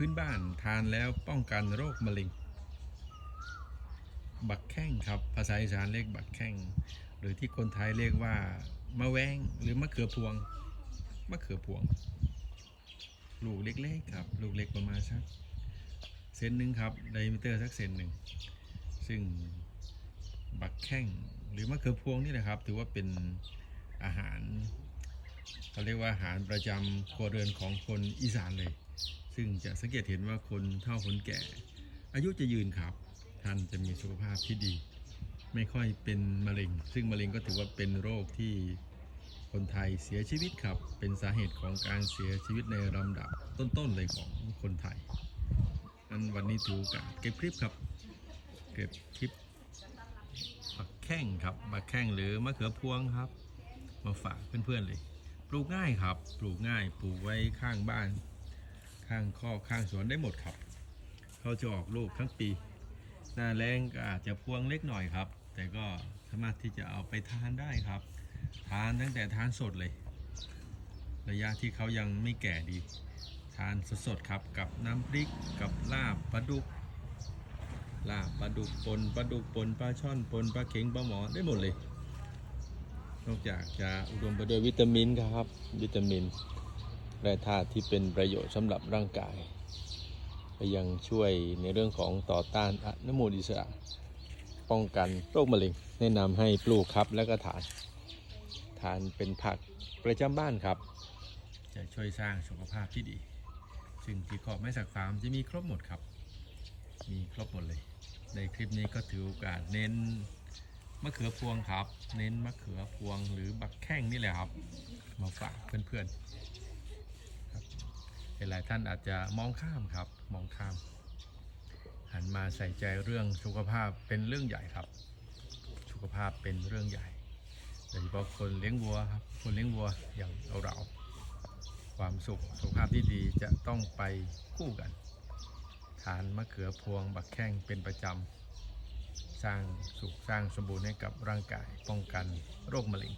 พื้นบ้านทานแล้วป้องกันโรคมะเร็ง บักแข้งครับ ภาษาอีสานเรียกบักแข้ง หรือที่คนไทยเรียกว่ามะแวงหรือมะเขือพวง มะเขือพวง ลูกเล็กๆครับ ลูกเล็กประมาณสักเซนหนึ่งครับไดมิเตอร์สักเซนหนึ่ง ซึ่งบักแข้งหรือมะเขือพวงนี่แหละครับ ถือว่าเป็นอาหารเขาเรียกว่าอาหารประจำครัวเรือนของคนอีสานเลย ซึ่งจะสังเกตเห็นว่าคนเฒ่าคนแก่ อายุจะยืนครับ ท่านจะมีสุขภาพที่ดี ไม่ค่อยเป็นมะเร็ง ซึ่งมะเร็งก็ถือว่าเป็นโรคที่คนไทยเสียชีวิตครับ เป็นสาเหตุของการเสียชีวิตในลำดับต้นๆเลยของคนไทยนั้นวันนี้ถือโอกาสเก็บคลิปครับ เก็บคลิปบักแข้งครับบักแข้งหรือมะเขือพวงครับ มาฝากเพื่อนๆเลย ปลูกง่ายครับ ปลูกง่าย ปลูกไว้ข้างบ้าน ข้างคอข้างสวนได้หมดครับเขาจะออกลูกทั้งปี หน้าแรงก็อาจจะพวงเล็กหน่อยครับ แต่ก็สามารถที่จะเอาไปทานได้ครับ ทานตั้งแต่ทานสดเลย ระยะที่เขายังไม่แก่ดี ทานสดๆครับกับน้ำพริกกับลาบปลาดุกลาบปลาดุกปนปลาดุกปนปลาช่อนปนปลาเข็งปลาหมอได้หมดเลย นอกจากจะอุดมไปด้วยวิตามินครับ วิตามิน และธาตุที่เป็นประโยชน์สำหรับร่างกายยังช่วยในเรื่องของต่อต้านอนุมูลอิสระ ป้องกันโรคมะเร็ง แนะนำให้ปลูกครับแล้วก็ทาน ทานเป็นผักประจำบ้านครับ จะช่วยสร้างสุขภาพที่ดี ซึ่งที่ขอบไม้สักฟาร์มจะมีครบหมดครับ มีครบหมดเลย ในคลิปนี้ก็ถือโอกาสเน้นมะเขือพวงครับ เน้นมะเขือพวงหรือบักแข้งนี่แหละครับ มาฝากเพื่อนๆ หลายๆท่านอาจจะมองข้ามครับมองข้าม หันมาใส่ใจเรื่องสุขภาพเป็นเรื่องใหญ่ครับ สุขภาพเป็นเรื่องใหญ่โดยเฉพาะคนเลี้ยงวัวครับคนเลี้ยงวัวอย่างเราเราความสุขสุขภาพที่ดีจะต้องไปคู่กัน ทานมะเขือพวงบักแข้งเป็นประจำ สร้างสุขสร้างสมบูรณ์ให้กับร่างกายป้องกันโรคมะเร็ง